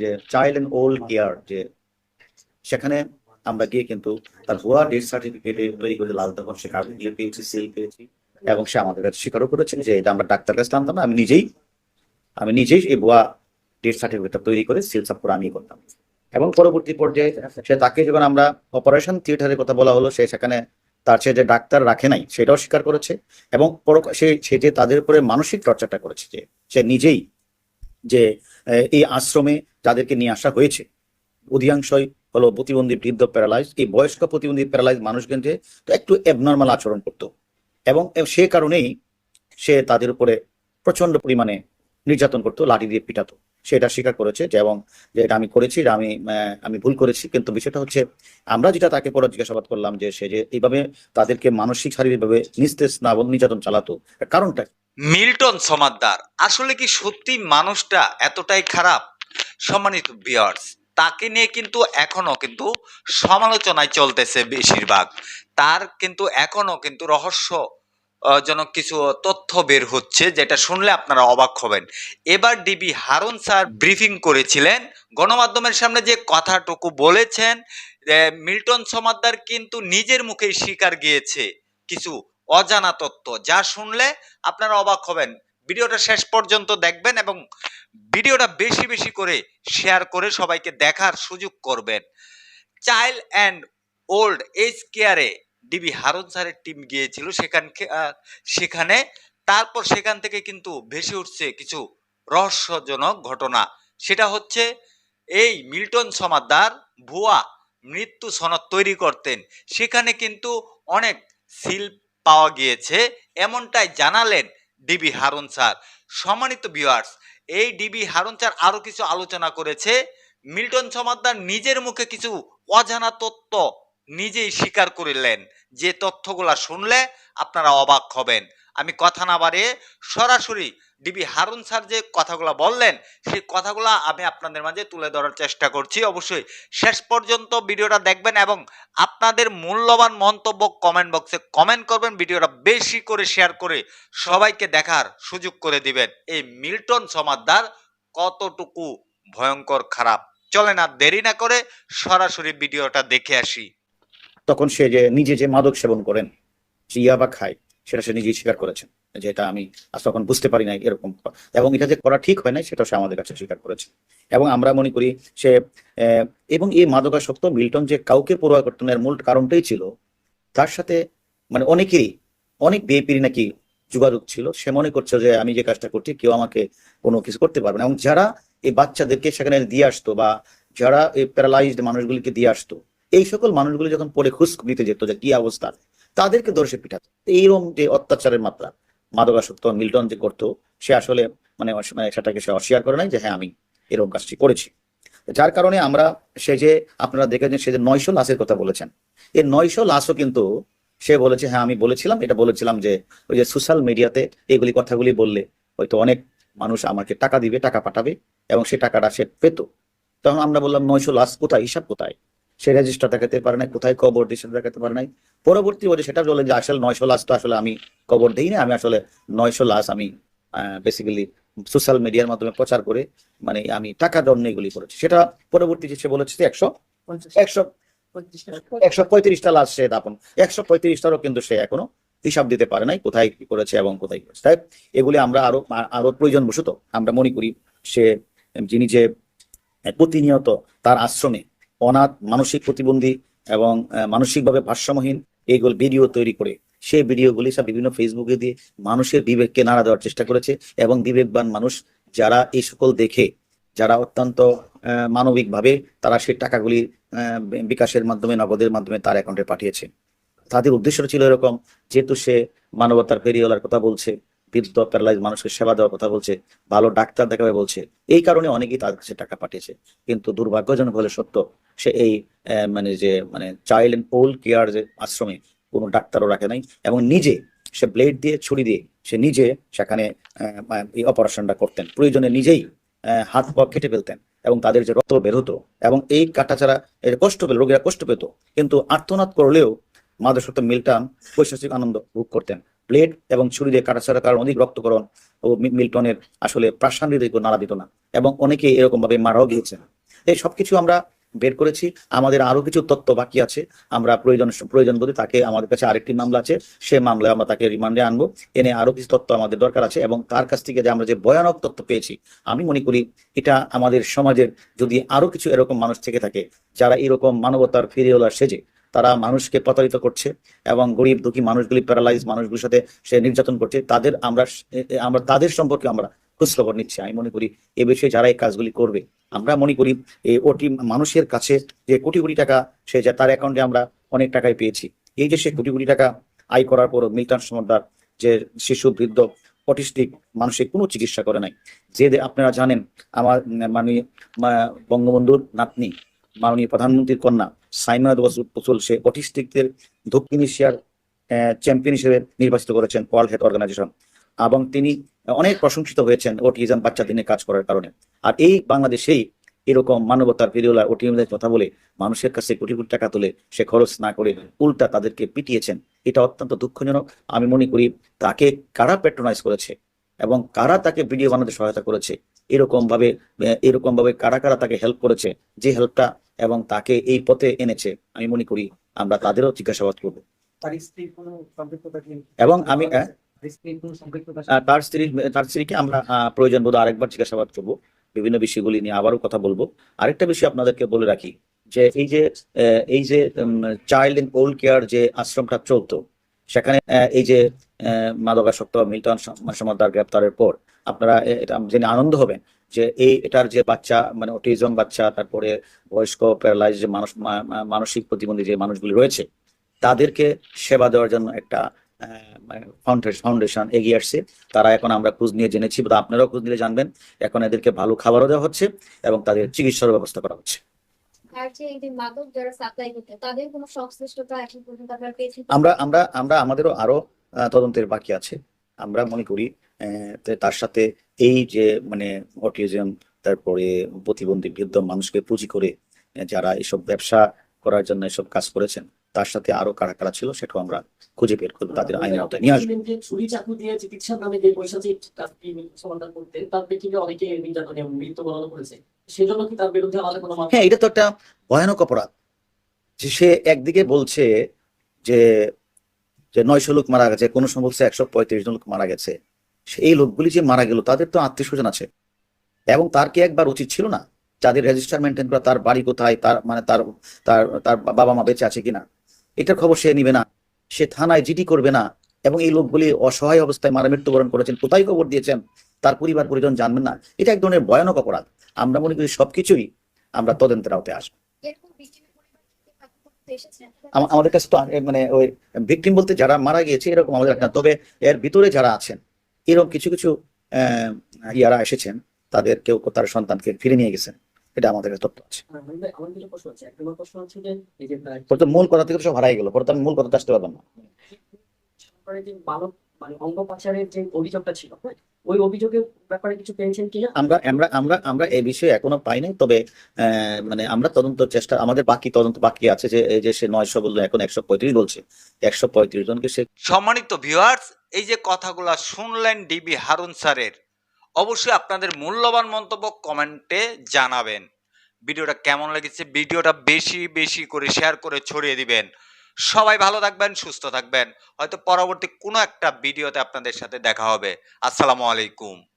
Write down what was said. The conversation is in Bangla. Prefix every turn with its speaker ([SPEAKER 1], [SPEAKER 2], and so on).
[SPEAKER 1] যে চাইল্ড অ্যান্ড ওল্ড কেয়ার যে সেখানে আমরা গিয়ে কিন্তু তার ভুয়া ডেথ সার্টিফিকেটে তৈরি করে লাল তখন সে কাগজগুলো পেয়েছি সিল পেয়েছি এবং সে আমাদের কাছে স্বীকারও করেছেন যে এটা আমরা ডাক্তার কাছে জানতাম না, আমি নিজেই আমি নিজেই এই ভুয়া ডেথ সার্টিফিকেটটা তৈরি করে সিল সাপ করে আমি করতাম। এবং পরবর্তী পর্যায়ে সে তাকে যখন আমরা অপারেশন থিয়েটারের কথা বলা হলো, সে সেখানে তার সে যে ডাক্তার রাখে নাই, সেটাও স্বীকার করেছে এবং সে সে যে তাদের উপরে মানসিক টর্চারটা করেছে যে সে নিজেই যে এই আশ্রমে যাদেরকে নিয়ে আসা হয়েছে, অধিকাংশই হলো প্রতিবন্ধী বৃদ্ধ প্যারালাইজ এই বয়স্ক প্রতিবন্ধী প্যারালাইজ মানুষ তো একটু অ্যাবনর্মাল আচরণ করতো এবং সে কারণেই সে তাদের উপরে প্রচণ্ড পরিমাণে নির্যাতন করতো, লাঠি দিয়ে পিটাতো সেটা স্বীকার করেছে যে, এবং যে এটা আমি করেছি আমি আমি ভুল করেছি, কিন্তু বিষয়টা হচ্ছে আমরা যেটা তাকে পরে জিজ্ঞাসাবাদ করলাম যে, সে যে এইভাবে তাদেরকে মানসিক, শারীরিকভাবে নিস্তেজ না নির্যাতন চালাতো কারণটা?
[SPEAKER 2] মিল্টন সমাদ্দার, আসলে কি সত্যি মানুষটা এতটাই খারাপ? সম্মানিত বিয়ার্স তাকে নিয়ে কিন্তু এখনও কিন্তু সমালোচনায় চলতেছে বেশিরভাগ। তার কিন্তু এখনও কিন্তু রহস্য জনক কিছু তথ্য বের হচ্ছে যেটা শুনলে আপনারা অবাক হবেন। এবার ডিবি হারুন স্যার ব্রিফিং করেছিলেন, গণমাধ্যমের সামনে যে কথাটুকু বলেছেন মিল্টন সমাদ্দার কিন্তু নিজের মুখেই স্বীকার গিয়েছে কিছু অজানা তত্ত্ব যা শুনলে আপনারা অবাক হবেন। ভিডিওটা শেষ পর্যন্ত দেখবেন এবং ভিডিওটা বেশি বেশি করে শেয়ার করে সবাইকে দেখার সুযোগ করবেন। চাইল্ড অ্যান্ড ওল্ড এজ কেয়ারে ডিবি হারুন স্যারের টিম গিয়েছিল সেখান সেখানে। তারপর সেখান থেকে কিন্তু ভেসে উঠছে কিছু রহস্যজনক ঘটনা। সেটা হচ্ছে এই মিল্টন সমাদ্দার ভুয়া মৃত্যু সনদ তৈরি করতেন। সেখানে কিন্তু অনেক সিল পাওয়া গিয়েছে, এমনটাই জানালেন ডিবি হারুন স্যার। সম্মানিত ভিউয়ার্স এই ডিবি হারুন স্যার আরও কিছু আলোচনা করেছে। মিল্টন সমাদ্দার নিজের মুখে কিছু অজানা তথ্য নিজেই স্বীকার করিলেন। যে তথ্যগুলা শুনলে আপনারা অবাক হবেন। আমি কথা না বাড়িয়ে সরাসরি ডিবি হারুন স্যার যে কথাগুলো বললেন, সেই কথাগুলো আমি আপনাদের মাঝে তুলে ধরার চেষ্টা করছি। অবশ্যই শেষ পর্যন্ত ভিডিওটা দেখবেন এবং আপনাদের মূল্যবান মন্তব্য কমেন্ট বক্সে কমেন্ট করবেন। ভিডিওটা বেশি করে শেয়ার করে সবাইকে দেখার সুযোগ করে দিবেন। এই মিল্টন সমাদ্দার কতটুকু ভয়ঙ্কর খারাপ? চলে না দেরি না করে সরাসরি ভিডিওটা দেখে আসি।
[SPEAKER 1] তখন সে যে নিজে যে মাদক সেবন করেন ইয়াবা খায় সেটা সে নিজেই স্বীকার করেছেন যে এটা আমি আজ তখন বুঝতে পারি নাই এরকম। এবং এটা যে করা ঠিক হয় নাই, সেটা সে আমাদের কাছে স্বীকার করেছে। এবং আমরা মনে করি সে এবং এই মাদকাসক্ত মিল্টন যে কাউকে পড়ুয়া মূল কারণটাই ছিল তার সাথে মানে অনেকেরই, অনেক বিএপির নাকি যোগাযোগ ছিল। সে মনে করছে যে আমি যে কাজটা করছি, কেউ আমাকে কোনো কিছু করতে পারবে না। এবং যারা এই বাচ্চাদেরকে সেখানে দিয়ে আসতো বা যারা এই প্যারালাইজড মানুষগুলিকে দিয়ে আসতো, এই সকল মানুষগুলি যখন পরে খুশ নিতে যেত যে কি অবস্থা তাদেরকে দর্শে পিঠাতো এইরকম যে অত্যাচারের মাত্রা, মাদকাসক্ত মিল্টন যে করতো, সে আসলে মানে সেটাকে সে অস্বীকার করে নাই যে হ্যাঁ আমি এরকম কাজটি করেছি। যার কারণে আমরা সে যে, আপনারা দেখেছেন সে যে নয়শো লাশের কথা বলেছেন। এই নয়শো লাশও কিন্তু সে বলেছে হ্যাঁ আমি বলেছিলাম। এটা বলেছিলাম যে, ওই যে সোশ্যাল মিডিয়াতে এগুলি কথাগুলি বললে হয়তো অনেক মানুষ আমাকে টাকা দিবে, টাকা পাঠাবে এবং সে টাকাটা সে পেত। তখন আমরা বললাম, নয়শো লাশ কোথায়? হিসাব কোথায়? সে রেজিস্টার দেখাতে পারে নাই কোথায় কবর দিয়ে সেটা দেখাতে পারে নাই। পরবর্তী বলে সেটা বলে যে আসলে নয়শো লাশ তো আসলে আমি কবর দিই না আমি আসলে নয়শো লাশ আমি বেসিক্যালি সোশ্যাল মিডিয়ার মাধ্যমে প্রচার করে মানে আমি টাকা জন্য এগুলি করেছি। সেটা পরবর্তী যে সে বলেছে যে একশো একশো একশো পঁয়ত্রিশটা লাশ সে দাপন একশো পঁয়ত্রিশটারও কিন্তু সে এখনও হিসাব দিতে পারে নাই কোথায় কি করেছে এবং কোথায় করেছে। তাই এগুলি আমরা আরও আরও প্রয়োজন বসত আমরা মনে করি সে যিনি যে প্রতিনিয়ত তার আশ্রমে অনাথ, মানসিক প্রতিবন্ধী এবং মানসিকভাবে ভারসাম্যহীন এইগুলো ভিডিও তৈরি করে। সেই ভিডিওগুলি সব বিভিন্ন ফেসবুকে দিয়ে মানুষের বিবেককে নাড়া দেওয়ার চেষ্টা করেছে এবং বিবেকবান মানুষ যারা এই সকল দেখে, যারা অত্যন্ত মানবিকভাবে তারা সেই টাকাগুলি বিকাশের মাধ্যমে, নগদের মাধ্যমে তার অ্যাকাউন্টে পাঠিয়েছে। তাদের উদ্দেশ্যটা ছিল এরকম, যেহেতু সে মানবতার ফেরিওয়ালার কথা বলছে বৃদ্ধ প্যারালাইজ মানুষকে সেবা দেওয়ার কথা বলছে, ভালো ডাক্তার দেখাবে বলছে। এই কারণে অনেকেই তার কাছে টাকা পাঠিয়েছে। কিন্তু দুর্ভাগ্যজনক হলে সত্য, সে এই মানে যে মানে চাইল্ড এন্ড ওল্ড কেয়ার যে আশ্রমে কোনো ডাক্তারও রাখে নাই এবং নিজে সে ব্লেড দিয়ে, ছুরি দিয়ে সে নিজে সেখানে এই অপারেশনটা করতেন। প্রয়োজনে নিজেই হাত পা কেটে ফেলতেন এবং তাদের যে রক্ত বের হতো এবং এই কাটা ছাড়া কষ্ট পেল, রোগীরা কষ্ট পেত। কিন্তু আর্তনাদ করলেও মাদসত্ব মিল্টন পৈশাচিক আনন্দ ভোগ করতেন। ব্লেড এবং ছুরি দিয়ে কাটা ছাড়া কারণ অধিক রক্তকরণ ও মিল্টনের আসলে প্রাসান্বিত নাড়া দিত না এবং অনেকে এরকম ভাবে মারাও গিয়েছেন। এই সবকিছু আমরা বের করেছি, আমাদের আরও কিছু তথ্য বাকি আছে, আমরা প্রয়োজন প্রয়োজন বোধে তাকে আমাদের কাছে আরেকটি মামলা আছে, সে মামলায় আমরা তাকে রিমান্ডে আনব এনে আরও কিছু তথ্য আমাদের দরকার আছে এবং তার কাছ থেকে যে আমরা যে ভয়ানক তথ্য পেয়েছি, আমি মনে করি এটা আমাদের সমাজের যদি আরও কিছু এরকম মানুষ থেকে থাকে, যারা এরকম মানবতার ফিরিওলা সেজে তারা মানুষকে প্রতারিত করছে এবং গরিব দুঃখী মানুষগুলি প্যারালাইজ মানুষগুলির সাথে সে নির্যাতন করছে, তাদের আমরা আমরা, তাদের সম্পর্কে আমরা খোঁজখবর নিচ্ছি। আমি মনে করি এ বিষয়ে যারা এই কাজগুলি করবে, আমরা মনে করি এই ওটি মানুষের কাছে যে কোটি কোটি টাকা সে যা, তার অ্যাকাউন্টে আমরা অনেক টাকায় পেয়েছি। এই যে সে কোটি কোটি টাকা আয় করার পরও মিল্টন সমদ্দার যে শিশু, বৃদ্ধ, অটিস্টিক মানুষের কোনো চিকিৎসা করে নাই। যে আপনারা জানেন আমার মানে বঙ্গবন্ধুর নাতনি মাননীয় প্রধানমন্ত্রীর কন্যা সাইমা বসুল সে অটিস্টিকদের দক্ষিণ এশিয়ার চ্যাম্পিয়ন হিসেবে নির্বাচিত করেছেন ওয়ার্ল্ড হেলথ অর্গানাইজেশন এবং তিনি অনেক প্রশংসিত হয়েছেন ওটিজম বাচ্চাদের নিয়ে কাজ করার কারণে। আর এই বাংলাদেশেই এরকম মানবতার ফিরিওলা ওটিএমদের কথা বলে মানুষের কাছে কোটি কোটি টাকা তুলে সে খরচ না করে উল্টা তাদেরকে পিটিয়েছেন, এটা অত্যন্ত দুঃখজনক। আমি মনে করি তাকে কারা প্যাট্রোনাইজ করেছে এবং কারা তাকে ভিডিও বানাতে সহায়তা করেছে এরকম ভাবে এরকম ভাবে কারা কারা তাকে হেল্প করেছে যে হেল্পটা এবং তাকে এই পথে এনেছে আমি মনে করি আমরা তাদেরও জিজ্ঞাসাবাদ করব। এবং আমি
[SPEAKER 3] তার
[SPEAKER 1] আহ, তার স্ত্রী তার স্ত্রীকে আমরা প্রয়োজন বোধ আরেকবার জিজ্ঞাসাবাদ করব। বিভিন্ন বিষয়গুলি নিয়ে আবারও কথা বলব। আরেকটা বিষয় আপনাদেরকে বলে রাখি যে এই যে এই যে চাইল্ড ইন ওল্ড কেয়ার যে আশ্রমটা চলতো সেখানে এই যে মাদকাসক্ত মিল্টন সম- সমাদ্দার গ্রেপ্তারের পর আপনারা এটা জেনে আনন্দ হবেন যে এই, এটার যে বাচ্চা মানে অটিজম বাচ্চা, তারপরে বয়স্ক প্যারালাইজ যে মানুষ মানসিক প্রতিবন্ধী যে মানুষগুলি রয়েছে, তাদেরকে সেবা দেওয়ার জন্য একটা ফাউন্ডেশন এগিয়ে আসছে। তারা এখন আমরা খোঁজ নিয়ে জেনেছি আপনারাও খোঁজ নিলে জানবেন, এখন এদেরকে ভালো খাবারও দেওয়া হচ্ছে এবং তাদের চিকিৎসার ব্যবস্থা করা হচ্ছে। আমরা আমরা আমরা আমাদেরও আরও তদন্তের বাকি আছে। আমরা মনে করি তার সাথে এই যে মানে অটিজম তারপরে প্রতিবন্ধী বৃদ্ধ মানুষকে পুঁজি করে যারা এসব ব্যবসা করার জন্য এসব কাজ করেছেন তার সাথে আরও কারা কারা ছিল সেটাও আমরা খুঁজে বের করব তাদের আইনের আওতায় নিয়ে আসব।
[SPEAKER 3] ছুরি চাকু দিয়ে চিকিৎসার নামে যে পয়সা যে সমাধান করতেন তার প্রেক্ষিতে অনেকে নির্যাতন মৃত্যুবরণ করেছে।
[SPEAKER 1] হ্যাঁ এটা তো একটা ভয়ানক অপরাধ। যে সে একদিকে বলছে যে যে নয়শো লোক মারা গেছে, কোনো সময় বলছে একশো পঁয়ত্রিশ জন লোক মারা গেছে। এই লোকগুলি যে মারা গেল, তাদের তো আত্মীয় স্বজন আছে। এবং তার কি একবার উচিত ছিল না? যাদের রেজিস্টার মেনটেন করা, তার বাড়ি কোথায়, তার মানে তার তার তার বাবা মা বেঁচে আছে কিনা? এটার খবর সে নিবে না। সে থানায় জিডি করবে না। এবং এই লোকগুলি অসহায় অবস্থায় মারা মৃত্যুবরণ করেছেন। কোথায় খবর দিয়েছেন? তার পরিবার পরিজন জানবেন না। এটা এক ধরনের ভয়ানক অপরাধ। আমরা মনে করি সবকিছুই আমরা তদন্তের আওতায় আসব। আমাদের কাছে তো মানে ওই ভিকটিম বলতে যারা মারা গিয়েছে এরকম আমাদের কাছে না। তবে এর ভিতরে যারা আছেন এরকম কিছু কিছু আহ, ইয়ারা এসেছেন তাদের কেউ তার সন্তানকে ফিরে নিয়ে গেছেন। এটা আমাদের তথ্য আছে।
[SPEAKER 3] হ্যাঁ, মানে
[SPEAKER 1] মূল কথা থেকে সব হারাই গেল পরে তো আমি মূল কথাটা আসতে পারলাম না।
[SPEAKER 3] মানে অঙ্গ পাচারের যে অভিযোগটা ছিল হ্যাঁ, ওই অভিযোগের ব্যাপারে কিছু পেয়েছেন কিনা?
[SPEAKER 1] আমরা আমরা আমরা আমরা এই বিষয়ে এখনও পাই নাই তবে আহ, মানে আমরা তদন্ত চেষ্টা আমাদের বাকি তদন্ত বাকি আছে যে এই যে সে নয়শো বলল এখন একশো পঁয়ত্রিশ বলছে একশো পঁয়ত্রিশ জনকে সে
[SPEAKER 2] সম্মানিত ভিউয়ার্স এই যে কথাগুলো শুনলেন ডিবি হারুন স্যারের অবশ্যই আপনাদের মূল্যবান মন্তব্য কমেন্টে জানাবেন। ভিডিওটা কেমন লেগেছে? ভিডিওটা বেশি বেশি করে শেয়ার করে ছড়িয়ে দিবেন। সবাই ভালো থাকবেন, সুস্থ থাকবেন। হয়তো পরবর্তী কোনো একটা ভিডিওতে আপনাদের সাথে দেখা হবে। আসসালামু আলাইকুম।